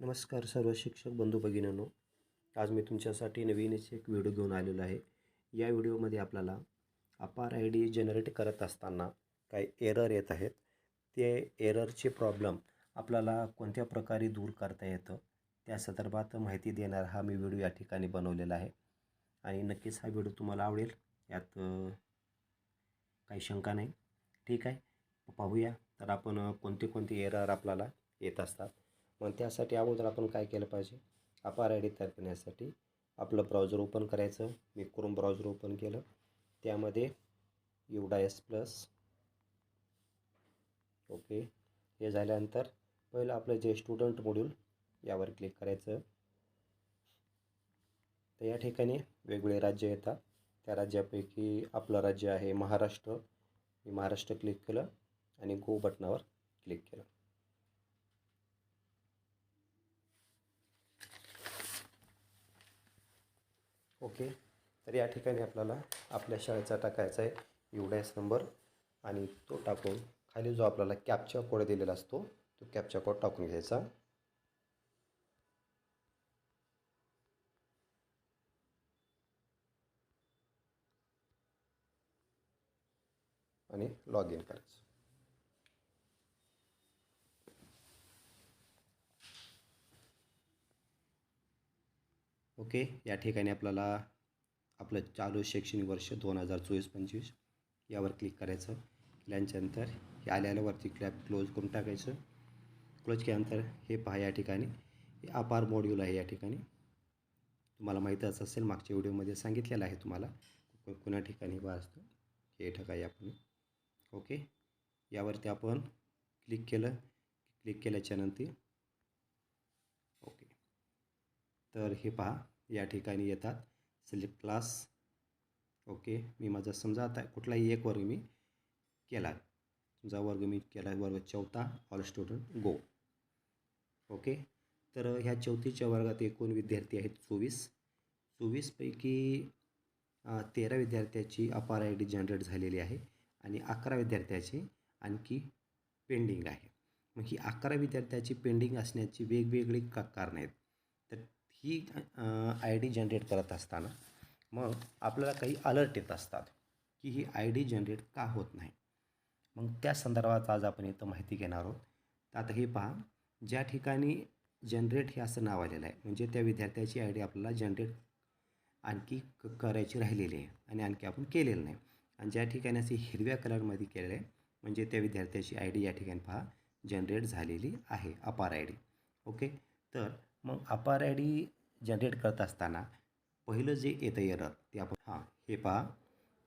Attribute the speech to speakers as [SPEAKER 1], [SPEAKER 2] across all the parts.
[SPEAKER 1] नमस्कार सर्व शिक्षक बंधू भगिनींनो. आज मी तुमच्यासाठी नवीनच एक व्हिडिओ घेऊन आलेलो आहे. या व्हिडिओमध्ये आपल्याला अपार आय डी जनरेट करत असताना काही एरर येत आहेत. ते एररचे प्रॉब्लेम आपल्याला कोणत्या प्रकारे दूर करता येतं त्या संदर्भात माहिती देणार हा मी व्हिडिओ या ठिकाणी बनवलेला आहे. आणि नक्कीच हा व्हिडिओ तुम्हाला आवडेल. यात काही शंका नाही. ठीक आहे? पाहूया. तर आपण कोणते कोणते एरर आपल्याला येत असतात. मग त्यासाठी अगोदर आपण काय केलं पाहिजे? अपार आय डी तयार करण्यासाठी आपलं ब्राउझर ओपन करायचं. मी क्रोम ब्राउझर ओपन केलं. त्यामध्ये युडा एस प्लस ओके हे झाल्यानंतर पहिलं आपलं जे स्टुडंट मॉड्यूल यावर क्लिक करायचं. तर या ठिकाणी वेगवेगळे राज्य येतात. त्या राज्यापैकी आपलं राज्य आहे महाराष्ट्र. मी महाराष्ट्र क्लिक केलं आणि गो बटनावर क्लिक केलं. ओके. तर या ठिकाणी आपल्याला आपल्या शाळेचा टाकायचा आहे. एवढ्याच नंबर. आणि तो टाकून खाली जो आपल्याला कॅपचा कोड दिलेला असतो तो कॅपचा कोड टाकून घ्यायचा. आणि लॉग इन करायचं. ओके? या ठिकाणी आपल्याला आपलं चालू शैक्षणिक वर्ष दोन हजार चोवीस पंचवीस यावर क्लिक करायचं. केल्यानंतर हे आल्यावरती क्लॅप क्लोज करून टाकायचं. क्लोज केल्यानंतर हे पहा या ठिकाणी. हे अपार मॉड्यूल आहे या ठिकाणी. तुम्हाला माहीतच असेल मागच्या व्हिडिओमध्ये सांगितलेलं आहे तुम्हाला. को- ठिकाणी बा असतं? हे ठिकाणी आपण. ओके? यावरती आपण क्लिक केलं. क्लिक केल्याच्यानंतर ओके तर हे पहा या ठिकाणी येतात. सिलेक्ट क्लास ओके मी माझा समजा आता कुठलाही एक वर्ग मी केला समजा वर्ग मी केला वर्ग चौथा ऑल स्टुडंट गो ओके तर ह्या चौथीच्या वर्गात एकूण विद्यार्थी आहेत चोवीस. चोवीसपैकी तेरा विद्यार्थ्याची अपार आय डी जनरेट झालेली आहे आणि अकरा विद्यार्थ्याची आणखी पेंडिंग आहे. मग ही अकरा विद्यार्थ्याची पेंडिंग असण्याची वेगवेगळी का कारणं आहेत. ही आय डी जनरेट करत असताना मग आपल्याला काही अलर्ट येत असतात की ही आय डी जनरेट का होत नाही. मग त्या संदर्भात आज आपण इथं माहिती घेणार आहोत. तर आता हे पहा ज्या ठिकाणी जनरेट हे असं नाव आलेलं आहे म्हणजे त्या विद्यार्थ्याची आय डी आपल्याला जनरेट आणखी क करायची राहिलेली आहे आणि आणखी आपण केलेलं नाही. आणि ज्या ठिकाणी असे हिरव्या कलरमध्ये केलेलं आहे म्हणजे त्या विद्यार्थ्याची आय डी या ठिकाणी पहा जनरेट झालेली आहे अपार आय डी ओके तर मग अपार आय डी जनरेट करत असताना पहिलं जे येतं एरर ते आपण हां हे पहा.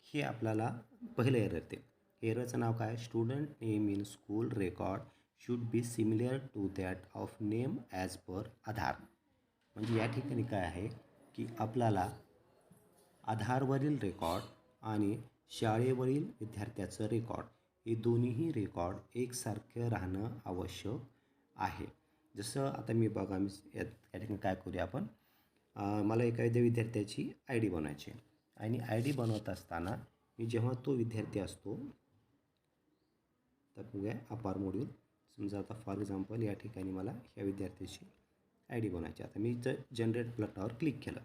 [SPEAKER 1] हे आपल्याला पहिलं एरर ते एररचं नाव काय? Student name in school record should be similar to that of name as per Aadhaar. म्हणजे या ठिकाणी काय आहे की आपल्याला आधारवरील रेकॉर्ड आणि शाळेवरील विद्यार्थ्याचं रेकॉर्ड हे दोन्हीही रेकॉर्ड एकसारखं राहणं आवश्यक आहे. जसं आता मी बघा मी या या ठिकाणी काय करूया आपण. मला एका विद्यार्थ्याची आय डी बनवायची आहे. आणि आय डी बनवत असताना मी जेव्हा तो विद्यार्थी असतो तर बघूया अपार मोड्यूल समजा आता फॉर एक्झाम्पल या ठिकाणी मला ह्या विद्यार्थ्याची आय डी बनवायची आता मी जर जनरेट बटनावर क्लिक केलं.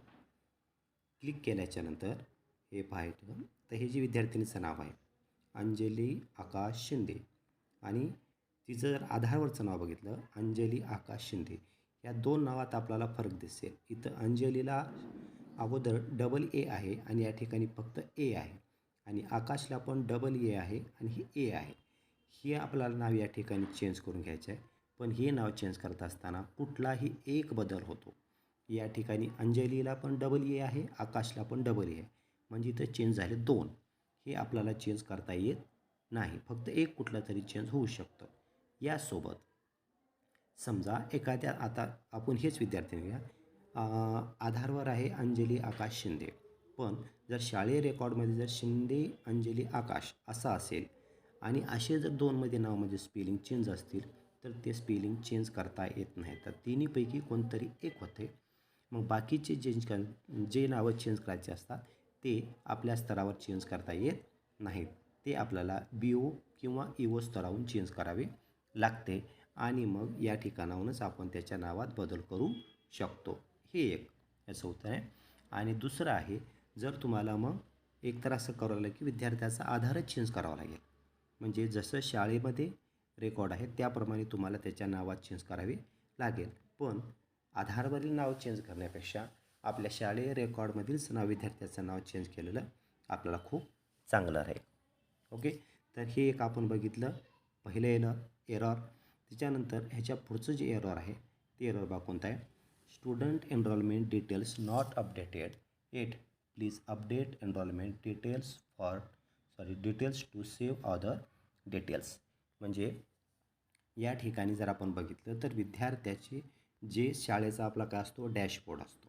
[SPEAKER 1] क्लिक केल्याच्यानंतर हे पाहायचं तर हे जे विद्यार्थिनीचं नाव आहे अंजली आकाश शिंदे. आणि तिचं जर आधारवरचं नाव बघितलं अंजली आकाश शिंदे या दोन नावात आपल्याला फरक दिसेल. इथं अंजलीला अगोदर डबल ए आहे आणि या ठिकाणी फक्त ए आहे. आणि आकाशला पण डबल ए आहे आणि हे ए आहे. हे आपल्याला नाव या ठिकाणी चेंज करून घ्यायचं आहे पण हे नाव चेंज करत असताना कुठलाही एक बदल होतो. या ठिकाणी अंजलीला पण डबल ए आहे आकाशला पण डबल ए आहे. म्हणजे इथं चेंज झाले दोन. हे आपल्याला चेंज करता येत नाही. फक्त एक कुठला तरी चेंज होऊ शकतं. यासोबत. समजा एखाद्या आता आपण हेच विद्यार्थी घ्या. आधारवर आहे अंजली आकाश शिंदे. पण जर शालेय रेकॉर्डमध्ये जर शिंदे अंजली आकाश असा असेल आणि असे जर दोनमध्ये नाव म्हणजे स्पेलिंग चेंज असतील तर ते स्पेलिंग चेंज करता येत नाही. तर तिन्हीपैकी कोणतरी एक होते. मग बाकीचे चेंज कर जे नावं चेंज करायचे असतात ते आपल्या स्तरावर चेंज करता येत नाहीत. ते आपल्याला बी ओ किंवा ई ओ स्तरावरून चेंज करावे लागते आणि मग या ठिकाणाहूनच आपण त्याच्या नावात बदल करू शकतो. हे एक याचं उत्तर आहे. आणि दुसरं आहे जर तुम्हाला मग एक तर असं करावं लागेल की विद्यार्थ्याचा आधारच चेंज करावा लागेल. म्हणजे जसं शाळेमध्ये रेकॉर्ड आहे त्याप्रमाणे तुम्हाला त्याच्या नावात चेंज करावे लागेल. पण आधारवरील नाव चेंज करण्यापेक्षा आपल्या शालेय रेकॉर्डमधीलच नाव विद्यार्थ्याचं नाव चेंज केलेलं आपल्याला खूप चांगलं राहील. ओके? तर हे एक आपण बघितलं. पहिलं येणं एरॉर त्याच्यानंतर ह्याच्या पुढचं जे एरॉर आहे ते एरॉर बा कोणतं आहे? Student enrolment details not updated at please update enrolment details for sorry details to save other details म्हणजे या ठिकाणी जर आपण बघितलं तर विद्यार्थ्याचे जे शाळेचा आपला काय असतो? डॅशबोर्ड असतो.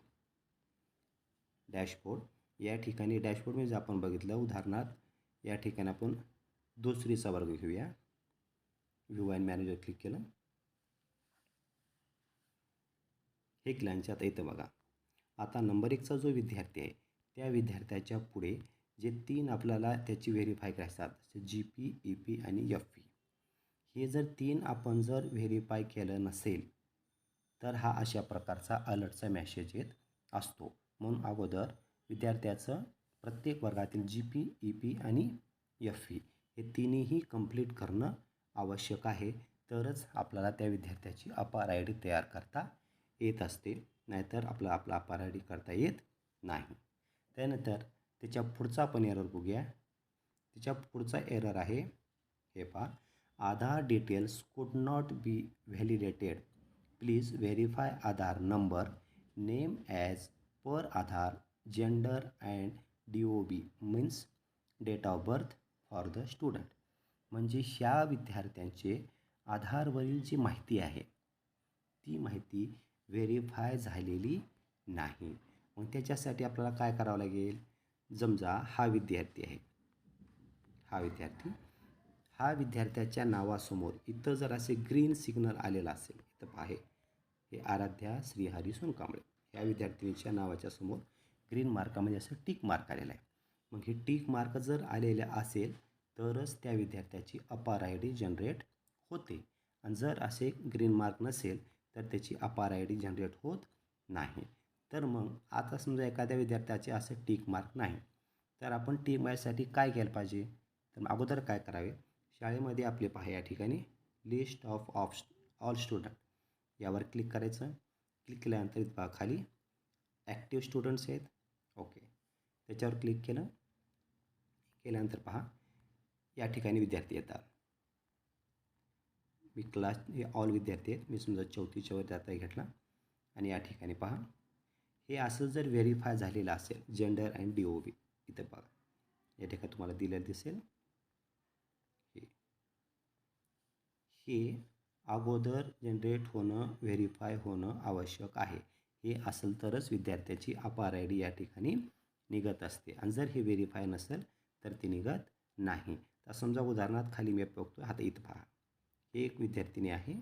[SPEAKER 1] डॅशबोर्ड या ठिकाणी डॅशबोर्ड म्हणजे आपण बघितलं उदाहरणार्थ या ठिकाणी आपण दुसरीचा वर्ग घेऊया. व्ह्यू अँड मॅनेजर क्लिक केलं. हे क्लांच्या आता इथं बघा. आता नंबर एकचा जो विद्यार्थी आहे त्या विद्यार्थ्याच्या पुढे जे तीन आपल्याला त्याची व्हेरीफाय करायचं जी पी ई पी आणि एफ पी हे जर तीन आपण जर व्हेरीफाय केलं नसेल तर हा अशा प्रकारचा अलर्टचा मॅसेज येत असतो. म्हणून अगोदर विद्यार्थ्याचं प्रत्येक वर्गातील जी पी ई पी आणि एफ पी हे तिन्हीही कंप्लीट करणं आवश्यक आहे. तरच आपल्याला त्या विद्यार्थ्याची अपार आय डी तयार करता येत असते. नाहीतर आपला आपला अपार आय डी करता येत नाही. त्यानंतर त्याच्या पुढचा आपण एरर बघूया. त्याच्या पुढचा एरर आहे हे पहा. Aadhaar details could not be validated please verify Aadhaar number name as per Aadhaar gender and D O B means date of birth for the student म्हणजे ह्या विद्यार्थ्यांचे आधारवरील जी माहिती आहे ती माहिती व्हेरीफाय झालेली नाही. मग त्याच्यासाठी आपल्याला काय करावं लागेल? समजा हा विद्यार्थी आहे. हा विद्यार्थी हा विद्यार्थ्याच्या नावासमोर इथं जर असे ग्रीन सिग्नल आलेला असेल इथं आहे हे आराध्या श्रीहरी सोनकांबळे ह्या विद्यार्थिनीच्या नावाच्या समोर ग्रीन मार्कामध्ये असं टिक मार्क आलेला आहे. मग हे टिक मार्क जर आलेले असेल तरच त्या विद्यार्थ्याची अपार आय डी जनरेट होते. आणि जर असे ग्रीन मार्क नसेल तर त्याची अपार आय डी जनरेट होत नाही. तर मग आता समजा एखाद्या विद्यार्थ्याचे असे टीक मार्क नाही. तर आपण टीक मार्कसाठी काय केलं पाहिजे? तर अगोदर काय करावे? शाळेमध्ये आपले पहा या ठिकाणी list of of all student यावर क्लिक करायचं. क्लिक केल्यानंतर पहा खाली ॲक्टिव्ह स्टुडंट्स आहेत. ओके त्याच्यावर क्लिक केलं. केल्यानंतर पहा. या ठिकाणी विद्यार्थी येतात. मी क्लास हे ऑल विद्यार्थी आहेत. मी समजा चौथीच्या वर दाता घेतला. आणि या ठिकाणी पहा. हे असं जर व्हेरीफाय झालेलं असेल gender and D O B इथं बघा. या ठिकाणी तुम्हाला दिलेलं दिसेल. हे. हे अगोदर जनरेट होणं व्हेरीफाय होणं आवश्यक आहे. हे असेल तरच विद्यार्थ्याची अपार आय डी या ठिकाणी निघत असते. आणि जर हे व्हेरीफाय नसेल तर ती निघत नाही. तर समजा उदाहरणार्थ खाली मी बघतो आता इथं पहा. हे एक विद्यार्थिनी आहे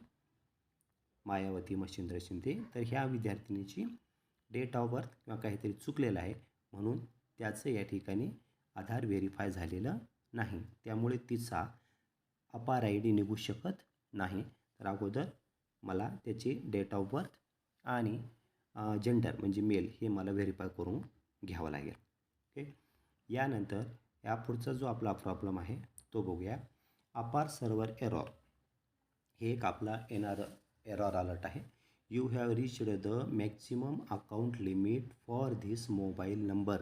[SPEAKER 1] मायावती मच्छिंद्र शिंदे. तर ह्या विद्यार्थिनीची डेट ऑफ बर्थ किंवा काहीतरी चुकलेलं आहे म्हणून त्याचं या ठिकाणी आधार व्हेरीफाय झालेलं नाही. त्यामुळे तिचा अपार आय डी निघू शकत नाही. तर अगोदर मला त्याची डेट ऑफ बर्थ आणि जेंडर म्हणजे मेल हे मला व्हेरीफाय करून घ्यावं लागेल. ओके? यानंतर यापुढचा जो आपला प्रॉब्लेम आहे तो बघूया. अपार सर्वर एरॉर. हे एक आपला एनार एरॉर अलर्ट आहे. You have reached the maximum account limit for this mobile number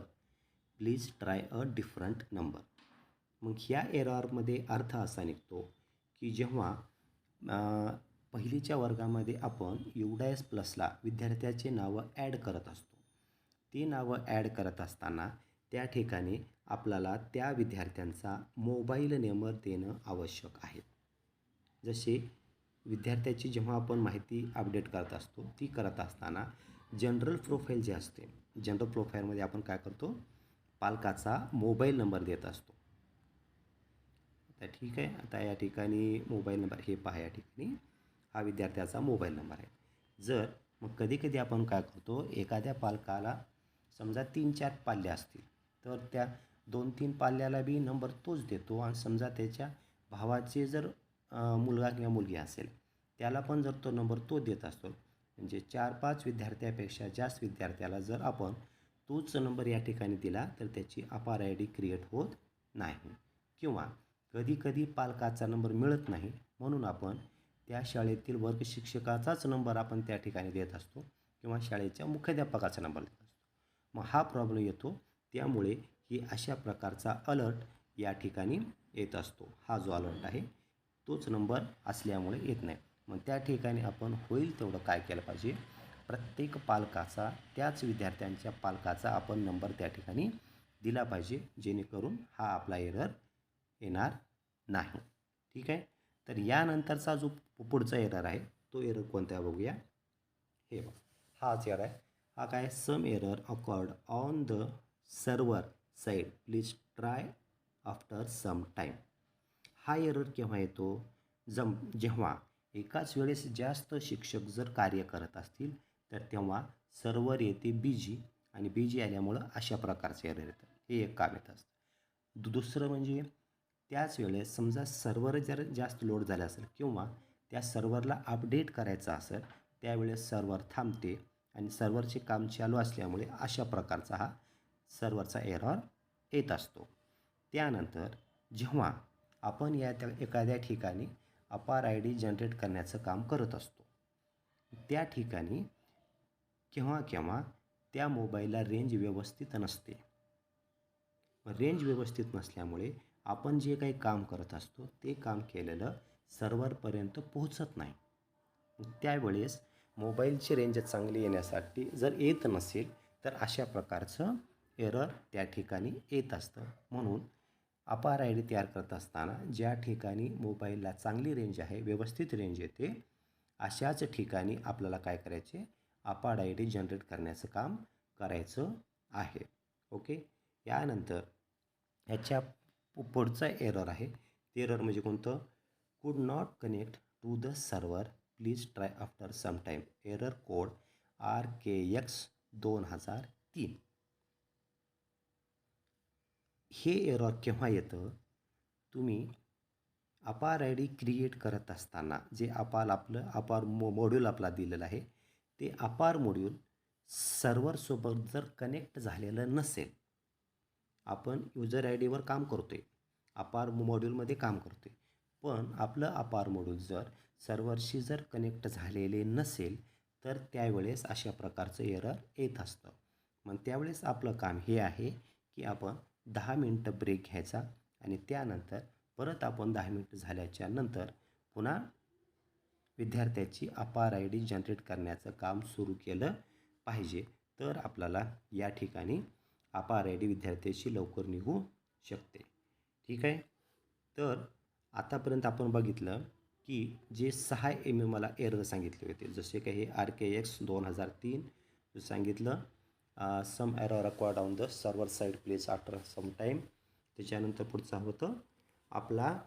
[SPEAKER 1] please try a different number मग ह्या एरॉरमध्ये अर्थ असा निघतो की जेव्हा पहिलीच्या वर्गामध्ये आपण युडायस प्लसला विद्यार्थ्याचे नावं ॲड करत असतो. ती नावं ॲड करत असताना त्या ठिकाणी आपल्याला त्या विद्यार्थ्यांचा मोबाईल नंबर देणं आवश्यक आहे. जसे विद्यार्थ्याची जेव्हा आपण माहिती अपडेट करत असतो ती करत असताना जनरल प्रोफाईल जे असते जनरल प्रोफाईलमध्ये आपण काय करतो? पालकाचा मोबाईल नंबर देत असतो. आता ठीक आहे आता या ठिकाणी मोबाईल नंबर हे पहा या ठिकाणी. हा विद्यार्थ्याचा मोबाईल नंबर आहे. जर मग कधी कधी आपण काय करतो एखाद्या पालकाला समजा तीन चार पाल्य असतील तर त्या दोन तीन पाल्याला बी नंबर तोच देतो. आणि समजा त्याच्या भावाचे जर मुलगा किंवा मुलगी असेल त्याला पण जर तो नंबर तो देत असतो. म्हणजे चार पाच विद्यार्थ्यापेक्षा जास्त विद्यार्थ्याला जर आपण तोच नंबर या ठिकाणी दिला तर त्याची अपार आय डी क्रिएट होत नाही. किंवा कधीकधी पालकाचा नंबर मिळत नाही म्हणून आपण त्या शाळेतील वर्ग शिक्षकाचाच नंबर आपण त्या ठिकाणी देत असतो किंवा शाळेच्या मुख्याध्यापकाचा नंबर देत असतो. मग हा प्रॉब्लेम येतो. त्यामुळे ही अशा प्रकारचा अलर्ट या ठिकाणी येत असतो. हा जो अलर्ट आहे तोच नंबर असल्यामुळे येत नाही. मग त्या ठिकाणी आपण होईल तेवढं काय केलं पाहिजे? प्रत्येक पालकाचा त्याच विद्यार्थ्यांच्या पालकाचा आपण नंबर त्या ठिकाणी दिला पाहिजे जेणेकरून हा आपला एरर येणार नाही. ठीक आहे? तर यानंतरचा जो पुढचा एरर आहे तो एरर कोणता बघूया. हे बघ. हाच एरर आहे. हा काय? Some error occurred on the server side please try after some time हा एरर केव्हा येतो? जम जेव्हा एकाच वेळेस जास्त शिक्षक जर कार्य करत असतील तर तेव्हा सर्वर येते बीजी आणि बीजी आल्यामुळं अशा प्रकारचे एरर येतं हे एक काम येत असतं. दु दुसरं म्हणजे त्याच वेळेस समजा सर्वर जर जास्त लोड झाला असेल किंवा त्या सर्व्हरला अपडेट करायचं असेल त्यावेळेस सर्व्हर थांबते आणि सर्व्हरचे काम चालू असल्यामुळे अशा प्रकारचा हा सर्वरचा एरर येत असतो. त्यानंतर जेव्हा आपण या त्या एखाद्या ठिकाणी अपार आय डी जनरेट करण्याचं काम करत असतो त्या ठिकाणी केव्हा केव्हा त्या मोबाईलला रेंज व्यवस्थित नसते. रेंज व्यवस्थित नसल्यामुळे आपण जे काही काम करत असतो ते काम केलेलं सर्व्हरपर्यंत पोहोचत नाही. त्यावेळेस मोबाईलची रेंज चांगली येण्यासाठी जर येत नसेल तर अशा प्रकारचं एरर त्या ठिकाणी येत असतं. म्हणून अपार आय डी तयार करत असताना ज्या ठिकाणी मोबाईलला चांगली रेंज आहे व्यवस्थित रेंज येते अशाच ठिकाणी आपल्याला काय करायचे? अपार आय डी जनरेट करण्याचं काम करायचं आहे. ओके? यानंतर ह्याच्या पु- पुढचा एरर आहे. ते एरर म्हणजे कोणतं? Could not connect to the server please try after some time error code R K X दोन हजार तीन. हे एरर केव्हा येतं? तुम्ही अपार आय डी क्रिएट करत असताना जे अपार आपलं अपार मो मॉड्यूल आपला दिलेलं आहे ते अपार मॉड्यूल सर्व्हरसोबत जर कनेक्ट झालेलं नसेल आपण युजर आय डीवर काम करतो आहे अपार मॉड्यूलमध्ये काम करतो आहे पण आपलं अपार मॉड्यूल जर सर्व्हरशी जर कनेक्ट झालेले नसेल तर त्यावेळेस अशा प्रकारचं एरर येत असतं. मग त्यावेळेस आपलं काम हे आहे की आपण दहा मिनटं ब्रेक घ्यायचा आणि त्यानंतर परत आपण दहा मिनटं झाल्याच्यानंतर पुन्हा विद्यार्थ्याची अपार आय डी जनरेट करण्याचं काम सुरू केलं पाहिजे. तर आपल्याला या ठिकाणी अपार आय डी विद्यार्थ्याची लवकर निघू शकते. ठीक आहे? तर आतापर्यंत आपण बघितलं की जे सहा एम एम मला एरर सांगितले होते. जसे काही हे आर के एक्स दोन हजार तीन सांगितलं. Some error occurred on the server side please after some time त्याच्यानंतर पुढचा होतं आपला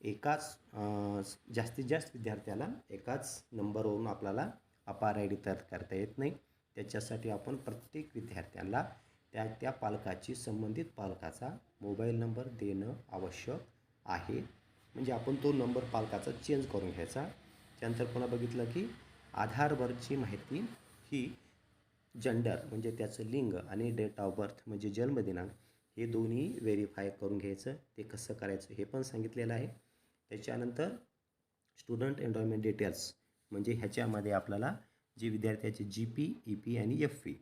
[SPEAKER 1] एकाच जास्तीत जास्त विद्यार्थ्याला एकाच नंबरवरून आपल्याला अपार आय डी तयार करता येत नाही. त्याच्यासाठी आपण प्रत्येक विद्यार्थ्याला त्या त्या पालकाची संबंधित पालकाचा मोबाईल नंबर देणं आवश्यक आहे. म्हणजे आपण तो नंबर पालकाचा चेंज करून घ्यायचा. त्यानंतर पुन्हा बघितलं की आधारवरची माहिती ही जेंडर म्हणजे त्याचं लिंग आणि डेट ऑफ बर्थ म्हणजे जन्मदिनांक हे दोन्ही व्हेरीफाय करून घ्यायचं ते कसं करायचं हे पण सांगितलेलं आहे. त्याच्यानंतर स्टुडंट एन्रॉयमेंट डिटेल्स म्हणजे ह्याच्यामध्ये आपल्याला जे विद्यार्थ्याचे जी पी ई पी आणि एफ पी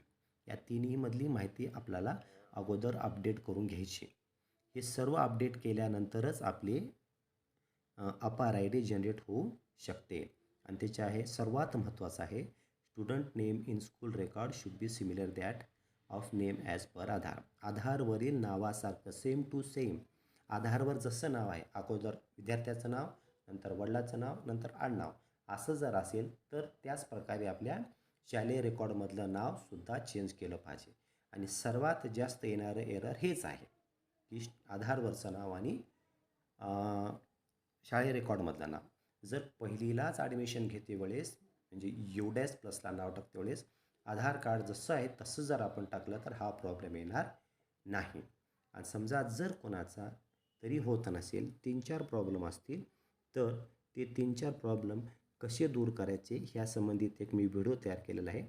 [SPEAKER 1] या तिन्हीमधली माहिती आपल्याला अगोदर अपडेट करून घ्यायची. हे सर्व अपडेट केल्यानंतरच आपले अपार आय डी जनरेट होऊ शकते. आणि त्याचे आहे सर्वात महत्त्वाचं आहे student name in school record should be similar that of name as per Aadhaar आधारवरील नावासारखं सेम टू सेम आधारवर जसं नाव आहे अगोदर विद्यार्थ्याचं नाव नंतर वडिलाचं नाव नंतर आडनाव असं जर असेल तर त्याच प्रकारे आपल्या शालेय रेकॉर्डमधलं नावसुद्धा चेंज केलं पाहिजे. आणि सर्वात जास्त येणारं एरर हेच आहे की आधारवरचं नाव आणि शालेय रेकॉर्डमधलं नाव. जर पहिलीलाच ॲडमिशन घेते वेळेस म्हणजे एवढ्याच प्लसला नाव टाकते वेळेस आधार कार्ड जसं आहे तसं जर आपण टाकलं तर हा प्रॉब्लेम येणार नाही. आणि समजा जर कोणाचा तरी होत नसेल तीन चार प्रॉब्लेम असतील तर ते तीन चार प्रॉब्लेम कसे दूर करायचे ह्या संबंधित एक मी व्हिडिओ तयार केलेला आहे.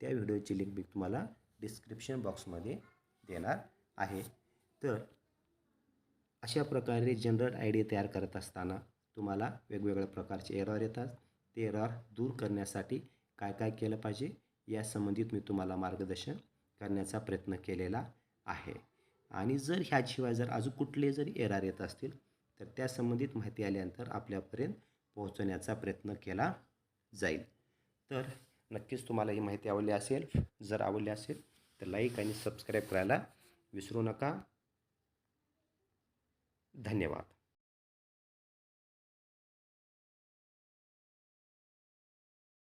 [SPEAKER 1] त्या व्हिडिओची लिंक मी तुम्हाला डिस्क्रिप्शन बॉक्समध्ये देणार आहे. तर अशा प्रकारे जनरल आय डी तयार करत असताना तुम्हाला वेगवेगळ्या प्रकारचे एरॉर येतात. एरर दूर करण्यासाठी काय काय केलं पाहिजे या संबंधित मी तुम्हाला मार्गदर्शन करण्याचा प्रयत्न केलेला आहे. आणि जर ह्याशिवाय जर अजून कुठले जरी एरर येत असतील तर त्या संबंधित माहिती आल्यानंतर आपल्यापर्यंत पोहोचवण्याचा प्रयत्न केला जाईल. तर नक्कीच तुम्हाला ही माहिती आवडली असेल जर आवडली असेल तर लाईक आणि सबस्क्राईब करायला विसरू नका. धन्यवाद.